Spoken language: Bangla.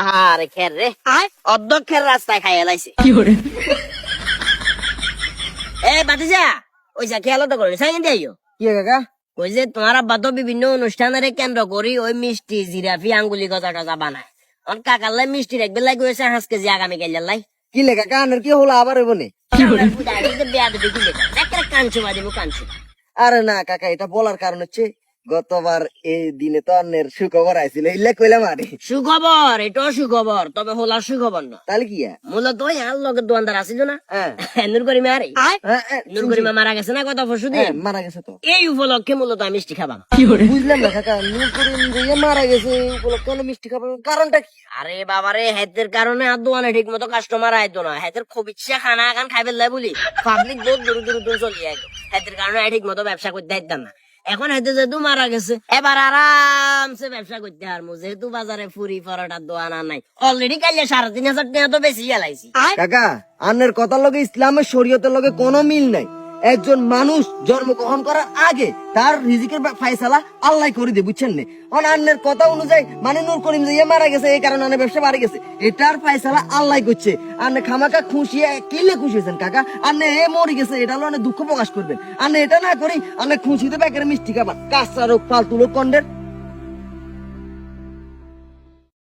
আহারে খের রে। খের রাস্তায় খাই এলাইছে এ বাতিজা ওই যা খেয়াল তো করে সাইন দিও কি কাকা? ওই যে তোমার আব্বা তো বিভিন্ন অনুষ্ঠানের কেন্দ্র করি ওই মিষ্টি জিরাফি আঙ্গুলি গজা টজা বানায়। অন কাকাল্লাই মিষ্টি রাখবে লাগে হয়েছে হাঁস কেজি আগামী গেল লাই। কি লে কাকা আনের কি হলো আবার বনে কাঞ্চু বাদিব কাঞ্চু আরে না কাকা এটা বলার কারণ হচ্ছে গতবার এই দিনে তো অন্যের সুখবর আইছিল ইল্লে কইলাম আরে সুখবর এটাও সুখবর তবে হলা সুখবর না। তাহলে কি মূলত ওই আর লগের দোকানদার আছিল না? হ্যাঁ। নূর করিমা আরে। হ্যাঁ, হ্যাঁ, নূর করিমা মারা গেছে না গত পরশু হ্যাঁ, দিন মারা গেছে তো। এই উপলক্ষে মূলত আমি মিষ্টি খাবাম। বুঝলাম না কাকা নূর করিম যে ইয়ে মারা গেছে উপলক্ষে হলো মিষ্টি খাবার কারণটা কি? আরে বাবারে হেতের কারণে আর দোকানে ঠিক মতো কাস্টমার আইতো না। হেতের খুব ইচ্ছা খানা খান খাইবে লাই বলি। পাবলিক বহুত দূর দূর দূর চলে আইতো। হেতের কারণে ঠিক মতো ব্যবসা করতে হাইতাম না। এখন হেতে যেহেতু মারা গেছে, এবার আরামসে ব্যবসা করতে পারব। যেহেতু বাজারে ফুরি পরোটার দোয়ান নাই। অলরেডি কাইলে সাড়ে তিন হাজার টাকা তো বেশি গেলাইছি। কাকা, আন্নের কথার লগে ইসলামের শরীয়তের লগে কোনো মিল নাই। একজন মানুষ জন্মগ্রহণ করার আগে তার রিজিকের ফায়সালা আল্লাহ করে দিয়ে, বুঝছেন নে? অন আন্নের কথা অনুযায়ী মানে নূর করিম যে ইয়ে মারা গেছে, এই কারণে অনেক ব্যবসা মারা গেছে। এটার ফায়সালা আল্লাহ করছে। আর খামাকা খুশি কিলে খুশি হয়েছেন কাকা। আর এ মরে গেছে, এটা হলো অনেক দুঃখ প্রকাশ করবেন। আর এটা না করি, আন্নে খুশিতে বেকারে মিষ্টি খাবার। কাঁচা রোগ, ফালতু লোক কন্ডের